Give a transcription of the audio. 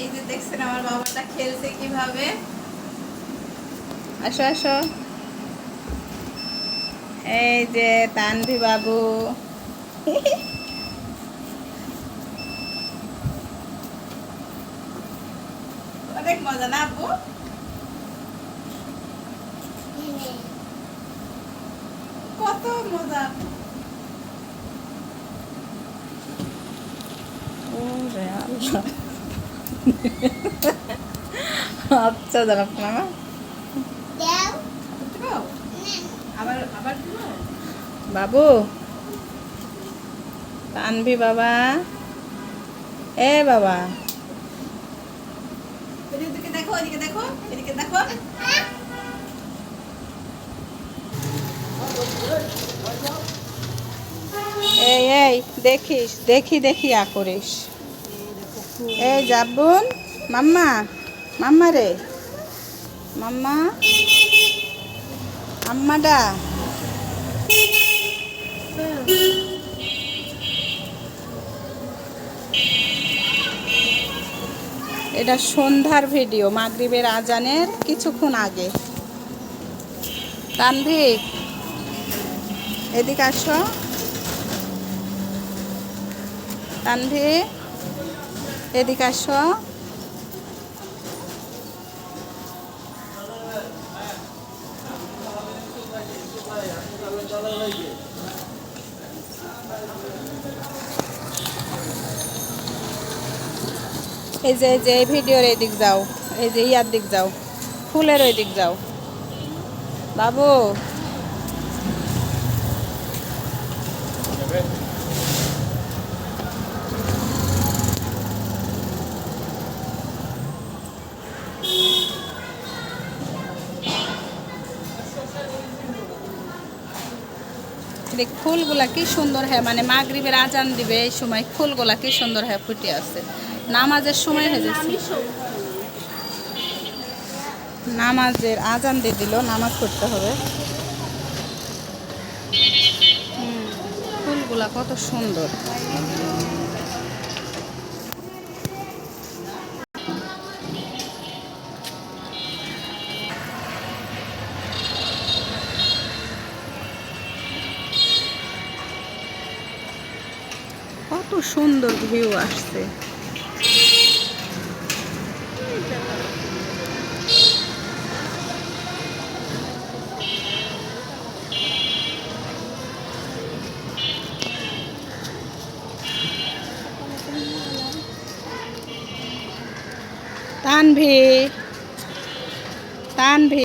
এই যে দেখছেন আমার বাবাটা খেলছে কীভাবে? আসো আসো। এই যে তানভি বাবু। অনেক মজা না আপু? কত মজা। ওরে আল্লাহ। আচ্ছা জানাব না বাবু। তানভি বাবা। এ বাবা। দেখো এদিকে দেখো এদিকে দেখো। এই এই দেখিস দেখি দেখি আ করিস। এই যাবুন মাম্মা মাম্মা রে। মাম্মা আম্মাডা এটা সন্ধ্যার ভিডিও, মাগরিবের আজানের কিছুক্ষণ আগে। তানভি এদিকে আসো। তানভি এদিকে আসো। এই যে যে ভিডিওর এই দিক যাও। এই যে, ইয়ার দিক যাও। ফুলের ওই দিক যাও। বাবু। দেখ ফুলগুলা কি সুন্দর হয়? মানে মাগরিবের আজান দিবে এই সময় ফুলগুলা কি সুন্দর হয় ফুটে আছে নামাজের সময় হয়ে যাচ্ছে। নামাজের আজান দিয়ে দিল, নামাজ করতে হবে। ফুলগুলা কত সুন্দর। কত সুন্দর ভিউ আসছে। তানভি তানভি